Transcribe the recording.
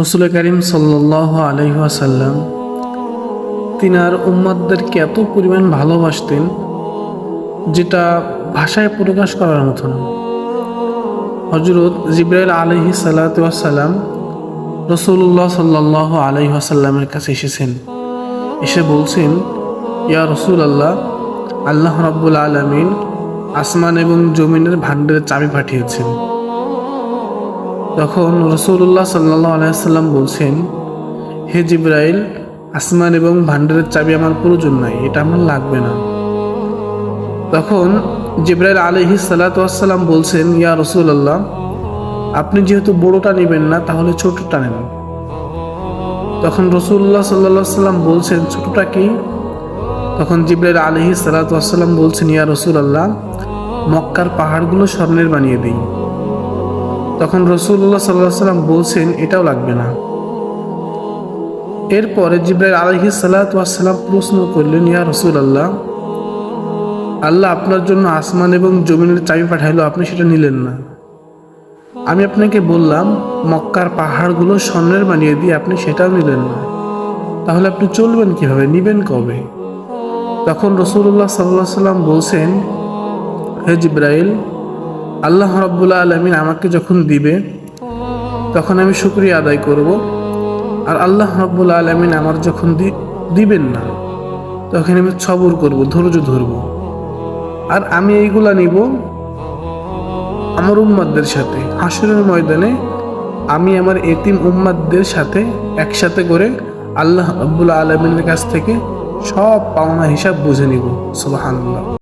রসুল করিম সাল্লাহ আলহাসাল্লাম তিনার উম্মাদদেরকে এত পরিমাণ ভালোবাসতেন যেটা ভাষায় প্রকাশ করার মতো না। হজরত জিব্রাইল আলহি সাল্লাম রসুল্লাহ সাল্লাহ আলহাসাল্লামের কাছে এসেছেন। এসে বলছেন, ইয়া রসুল আল্লাহ আল্লাহ রাব্বুল আলমিন আসমান এবং জমিনের ভাণ্ডারের চাবি পাঠিয়েছেন। তখন রসুল্লাহ সাল্লাহ আলাইসাল্লাম বলছেন, হে জিব্রাইল, আসমান এবং ভান্ডারের চাবি আমার প্রয়োজন নাই, এটা আমার লাগবে না। তখন জিব্রাইল আলহি সাল্লাতাম বলছেন, ইয়া রসুল্লাহ আপনি যেহেতু বড়টা নেবেন না, তাহলে ছোটটা নেন। তখন রসুল্লাহ সাল্লা সাল্লাম বলছেন, ছোটটা কি? তখন জিব্রাইল আলহি সাল্লাতাম বলছেন, ইয়া রসুল আল্লাহ মক্কার পাহাড়গুলো স্বর্ণের বানিয়ে দিই। তখন রসুল্লাহ সাল্লাহ সাল্লাম বলছেন, এটাও লাগবে না। এরপরে জিব্রাইল আলহি সাল্লাম প্রশ্ন করলেন, ইয়া রসুল আল্লাহ আল্লাহ আপনার জন্য আসমান এবং জমিনের চাবি পাঠাইলো, আপনি সেটা নিলেন না। আমি আপনাকে বললাম, মক্কার পাহাড়গুলো স্বর্ণের বানিয়ে দিয়ে আপনি সেটাও নিলেন না। তাহলে আপনি চলবেন কীভাবে? নিবেন কবে? তখন রসুল্লাহ সাল্লাহ সাল্লাম বলছেন, হে জিব্রাইল আল্লাহ রব্বুল্লা আলমিন আমাকে যখন দিবে, তখন আমি শুক্রিয়া আদায় করব। আর আল্লাহ রব্বুল্লা আলমিন আমার যখন দিবেন না, তখন আমি সবর করব, ধৈর্য ধরব। আর আমি এইগুলা নিব আমার উম্মাদদের সাথে। হাসরের ময়দানে আমি আমার এতিম উম্মাদদের সাথে একসাথে করে আল্লাহ রব্বুল্লা আলমিনের কাছ থেকে সব পাওনা হিসাব বুঝে নিব। সুবাহ